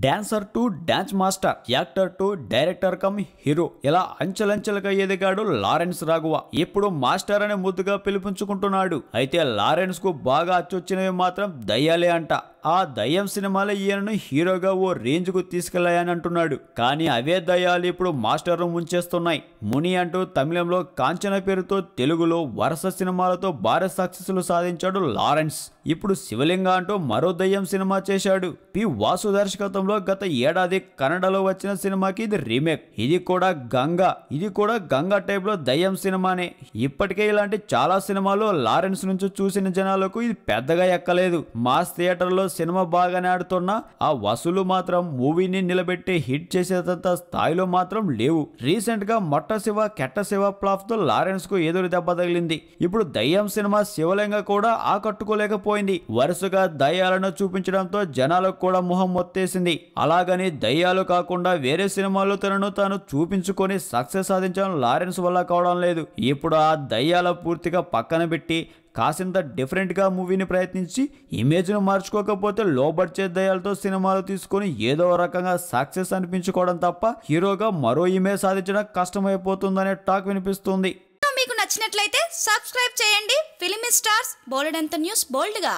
Dancer to dance master actor to director cum hero. ఇలా అంచెలంచెలుగా ఎదిగాడు లారెన్స్ రాఘవ. ఇప్పుడు మాస్టర్ అనే ముద్దుగా పిలిపించుకుంటున్నాడు. అయితే లారెన్స్కు బాగా అచ్చొచ్చినవి మాత్రం దయ్యాలే అంట. ఆ దయ్యం సినిమాలో ఈయనను హీరోగా ఓ రేంజ్కు తీసుకెళ్ళాయని అంటున్నాడు కానీ అవే దయ్యాలు ఇప్పుడు మాస్టర్ను ముంచేస్తున్నాయి ముని అంటూ తమిళంలో కాంచన పేరుతో తెలుగులో వరుస సినిమాలతో భారీ సక్సెస్లు సాధించాడు లారెన్స్. ఇప్పుడు శివలింగ అంటూ మరో దయ్యం సినిమా చేశాడు. పి. వాసు దర్శకత్వంలో గత ఏడాది కన్నడలో వచ్చిన సినిమాకి ఇది రీమేక్. ఇది కూడా గంగా. ఇది కూడా గంగా టైప్లో దయ్యం సినిమానే. ఇప్పటికే ఇలాంటి చాలా సినిమాలు లారెన్స్ నుంచి చూసిన జనాలకు ఇది పెద్దగా ఎక్కలేదు. మాస్ థియేటర్లో సినిమా బాగానే ఆడుతున్నా ఆ వసూలు మాత్రం మూవీని నిలబెట్టి హిట్ చేసేటంత స్థాయిలో మాత్రం లేవు. రీసెంట్గా మొట్ట శివ కెట్ట శివ ప్లాఫ్తో లారెన్స్కు ఎదురు దెబ్బ తగిలింది. ఇప్పుడు దయ్యం సినిమా శివలింగ కూడా ఆకట్టుకోలేకపోయింది. వరుసగా దయ్యాలను చూపించడంతో జనాలకు కూడా మొహం మొత్తేసింది. అలాగని దయ్యాలు కాకుండా వేరే సినిమాల్లో తనను తాను చూపించుకొని సక్సెస్ సాధించడం లారెన్స్ వల్ల కావడం లేదు. ఇప్పుడు ఆ దయ్యాల పూర్తిగా పక్కన పెట్టి కాసింత డిఫరెంట్గా మూవీని ప్రయత్నించి ఇమేజ్ను మార్చుకోకపోతే కాకపోతే లో బడ్జెట్ దయాలతో సినిమాలు తీసుకొని ఏదో రకంగా సక్సెస్ అనిపించుకోవడం తప్ప హీరోగా మరో ఇమేజ్ సాధించడం కష్టమైపోతుందనే టాక్ వినిపిస్తుంది. మీకు నచ్చినట్లయితే సబ్స్క్రైబ్ చేయండి. Film stars bold news బోల్డ్గా.